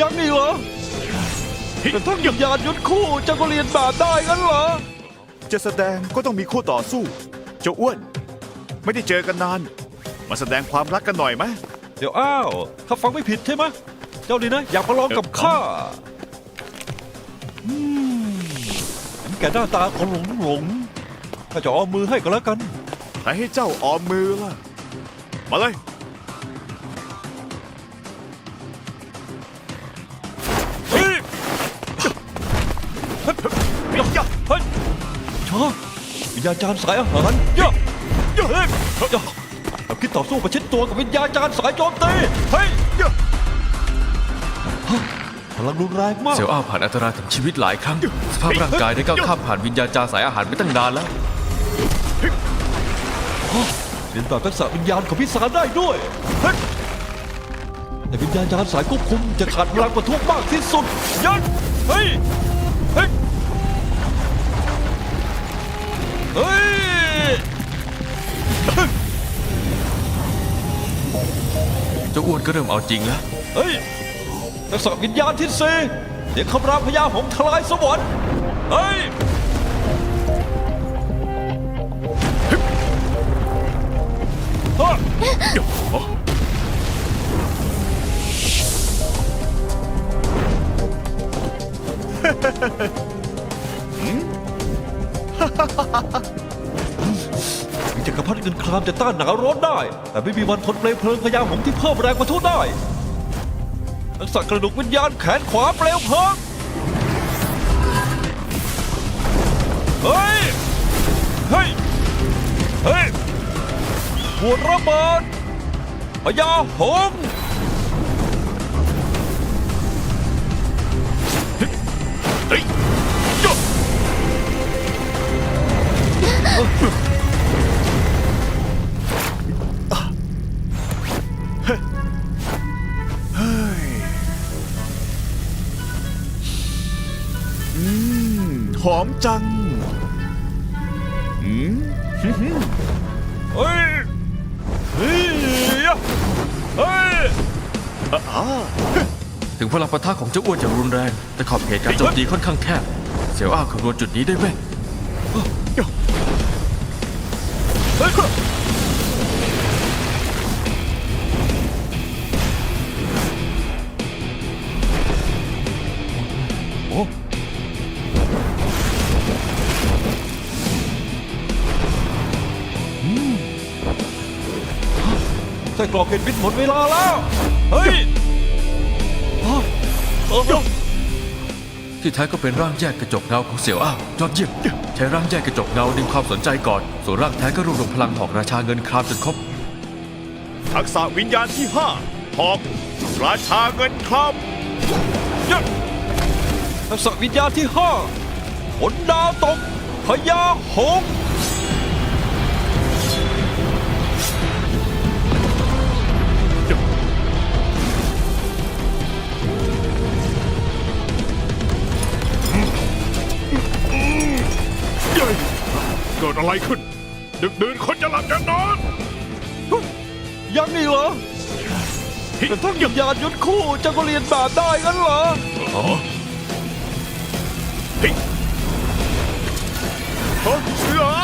ยังอีกเหรอแต่ทั้งวิญญาณยุทธคู่เจ้าก็เรียนแบบได้งั้นเหรอ จะแสดงก็ต้องมีคู่ต่อสู้ เจ้าอ้วน ไม่ได้เจอกันนาน มาแสดงความรักกันหน่อยไหมเดี๋ยวอ้าวข้าฟังไม่ผิดใช่ไหมเจ้านี่นะ อยากมาลองกับข้าอืมเห็นแก่หน้าตาของหลงหลงข้าจะเอามือให้ก็แล้วกัน ใครให้เจ้าออมมือล่ะ มาเลย ชอวิญญาณจารย์สายอาหารเยอะเยอะเฮ้ยเยอะเอาคิดต่อสู้ประชิดตัวกับวิญญาณจารย์สายโจมตีเฮ้ยเยอะฮะพลังรุนแรงมาก เสี่ยวอ้าวผ่านอันตรายถึงชีวิตหลายครั้ง สภาพร่างกายได้ก้าวข้ามผ่านวิญญาณจาสายอาหารไปตั้งนานแล้วเรียนแบบทักษะวิญญาณของพิสารได้ด้วยเฮ้ยแต่วิญญาณจารย์สายควบคุมจะขาดพลังประทุมากที่สุดยันเฮ้ยเฮ้ย เฮ้ยเจ้าอ้วนก็เริ่มเอาจริงแล้ว เฮ้ยทักษะวิญญาณที่สี่เดี๋ยวคำรามพญาหงส์ทลายสวรรค์เฮ้ยฮะ จักรพรรดิเงินครามจะต้านหนาวร้อนได้ แต่ไม่มีวันทนเปลวเพลิงพยาหงส์ที่เพิ่มแรงประทุได้ทักษะกระดูกวิญญาณแขนขวาเปลวเพลิงเฮ้ย เฮ้ย เฮ้ยหัวระเบิดพยาหงส์ หอมจังอืมเฮ้ยเฮ้ยเฮ้ยอ่าถึงพลังปะทะของเจ้าอ้วนจะรุนแรง แต่ขอบเขตการโจมตีค่อนข้างแคบ เสี่ยวอ้าวคำนวณจุดนี้ได้แม่นเฮ้ย ไส้กรอกเห็นบินหมดเวลาแล้ว เฮ้ยอ๋อเออที่แท้ก็เป็นร่างแยกกระจกเงาของเสี่ยวอ้าวยอดเยี่ยมใช้ร่างแยกกระจกเงาดึงความสนใจก่อน ส่วนร่างแท้ก็รวบรวมพลังหอกราชาเงินครามจนครบ ทักษะวิญญาณที่ห้าหอกราชาเงินคยัดทักษะวิญญาณที่ห้าผลดาวตกพญาหงส์ ดอะไรขึ้น ดึกดื่นคนจะหลับจะนอนยังอีกเหรอแต่ทั้งวิญญาณยุทธคู่เจ้าก็เรียนแบบได้งั้นเหรออ๋อเฮ้ยเฮ้ยเสือเอ้ยโอ้